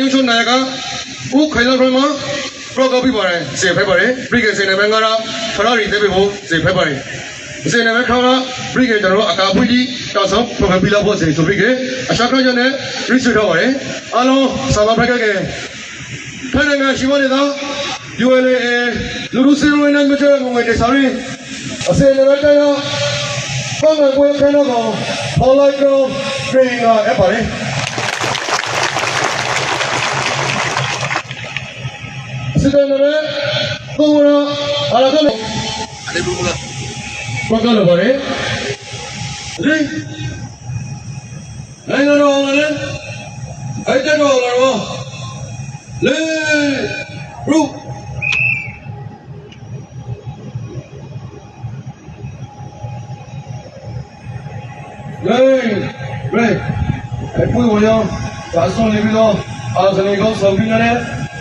ယူချုံနိုင်ကဦးခိုင်လာဖရမပြောကောက်ပြပါတယ်စေဖက်ပါတယ်ပြိကေစင်နေမင်္ဂလာဖရာရီတဲ့ပြဖို့စေဖက်ပါတယ်စေနေမခါရပြိကေကျွန်တော်အကာပွင့်ကြီးတောက်ဆောင်ပရဖီလာဖို့စေဆိုပြိကေအရှာခရကျနဲ့ရိစုထားပါတယ်အားလုံးဆာဘာဖက်ကကေဖက်နိုင်ငံရှိမနေသော ULA လူလူစီရိုနဲ့မကြောက်ငွေနဲ့ဆော်ရီအစေနေမတဲ့ရောပုံမှန်ကိုခဏကောင် online ground training အပ်ပါတယ် စစ်တယ်လည်းပုံရအားလည်းအဲ့ဒီဘုရားဘာကလည်းပါတယ်လေနိုင်ငံတော်လည်းအဲ့တဲ့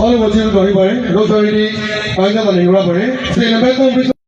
फल मजुल बढी परे रोजगारी अहिले मलाई परे